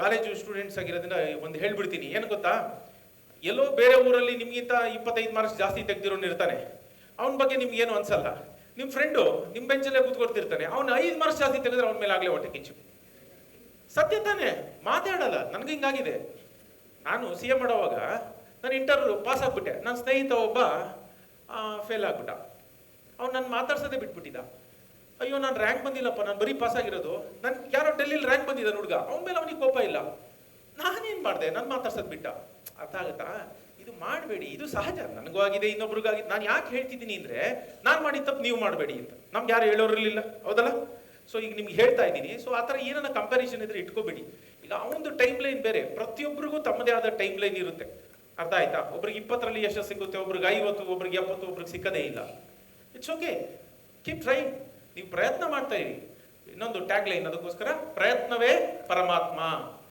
College students ಆಗಿರೋದ್ರಿಂದ ಒಂದು ಹೇಳ್ಬಿಡ್ತೀನಿ. ಏನು ಗೊತ್ತಾ? ಎಲ್ಲೋ ಬೇರೆ ಊರಲ್ಲಿ ನಿಮಗಿಂತ ಇಪ್ಪತ್ತೈದು ಮಾರ್ಕ್ಸ್ ಜಾಸ್ತಿ ತೆಗ್ದಿರೋನು ಇರ್ತಾನೆ. ಅವನ ಬಗ್ಗೆ ನಿಮ್ಗೆ ಏನು ಅನ್ಸಲ್ಲ. ನಿಮ್ಮ ಫ್ರೆಂಡು ನಿಮ್ಮ ಬೆಂಚಲ್ಲೇ ಕೂತ್ಕೊಡ್ತಿರ್ತಾನೆ ಅವ್ನು ಐದು ಮಾರ್ಕ್ಸ್ ಜಾಸ್ತಿ ತೆಗೆದ್ರೆ ಅವನ ಮೇಲೆ ಆಗಲೇ ಹೊಟ್ಟೆ ಕಿಚ್ಚು ಸತ್ಯ ತಾನೇ? ಮಾತಾಡಲ್ಲ. ನನಗೆ ಹಿಂಗಾಗಿದೆ. ನಾನು ಸಿ ಎ ಮಾಡೋವಾಗ ನಾನು ಇಂಟರ್ ಪಾಸ್ ಆಗ್ಬಿಟ್ಟೆ. ನನ್ನ ಸ್ನೇಹಿತ ಒಬ್ಬ ಫೇಲ್ ಆಗ್ಬಿಟ್ಟ. ಅವ್ನು ನನ್ನ ಮಾತಾಡ್ಸೋದೇ ಬಿಟ್ಬಿಟ್ಟಿದ್ದ. ಅಯ್ಯೋ, ನಾನು ರ್ಯಾಂಕ್ ಬಂದಿಲ್ಲಪ್ಪ. ನಾನು ಬರೀ ಪಾಸ್ ಆಗಿರೋದು. ನನ್ ಯಾರೋ ಬಂದಿದ್ದಾನೆ ಹುಡುಗ. ಅವನ ಮೇಲೆ ಅವನಿಗೆ ಕೋಪ ಇಲ್ಲ. ನಾನೇನು ಮಾಡಿದೆ? ನಾನು ಮಾತಾಡ್ಸೋದು ಬಿಟ್ಟ. ಅರ್ಥ ಆಗುತ್ತಾ? ಇದು ಮಾಡಬೇಡಿ. ಇದು ಸಹಜ. ನನಗೂ ಆಗಿದೆ, ಇನ್ನೊಬ್ರಿಗೂ ಆಗಿದೆ. ನಾನು ಯಾಕೆ ಹೇಳ್ತಿದ್ದೀನಿ ಅಂದ್ರೆ, ನಾನು ಮಾಡಿದ ತಪ್ಪು ನೀವು ಮಾಡಬೇಡಿ ಅಂತ. ನಮ್ಗೆ ಯಾರು ಹೇಳೋರಿರಲಿಲ್ಲ. ಹೌದಲ್ಲ? ಸೊ ಈಗ ನಿಮ್ಗೆ ಹೇಳ್ತಾ ಇದ್ದೀನಿ. ಸೊ ಆ ಥರ ಏನನ್ನ ಕಂಪ್ಯಾರಿಸನ್ ಇದ್ರೆ ಇಟ್ಕೋಬೇಡಿ. ಈಗ ಅವನದು ಟೈಮ್ ಲೈನ್ ಬೇರೆ. ಪ್ರತಿಯೊಬ್ಬರಿಗೂ ತಮ್ಮದೇ ಆದ ಟೈಮ್ ಲೈನ್ ಇರುತ್ತೆ. ಅರ್ಥ ಆಯ್ತಾ? ಒಬ್ರಿಗೆ ಇಪ್ಪತ್ತರಲ್ಲಿ ಯಶಸ್ಸು ಸಿಗುತ್ತೆ, ಒಬ್ರಿಗೆ ಐವತ್ತು, ಒಬ್ರಿಗೆ ಎಪ್ಪತ್ತು, ಒಬ್ರಿಗೆ ಸಿಕ್ಕದೇ ಇಲ್ಲ. ಇಟ್ಸ್ ಓಕೆ ಕೀಪ್ ಟ್ರೈ ನೀವು ಪ್ರಯತ್ನ ಮಾಡ್ತಾ ಇರಿ. ಇನ್ನೊಂದು ಟ್ಯಾಗ್ ಲೈನ್ ಅದಕ್ಕೋಸ್ಕರ ಪ್ರಯತ್ನವೇ ಪರಮಾತ್ಮ.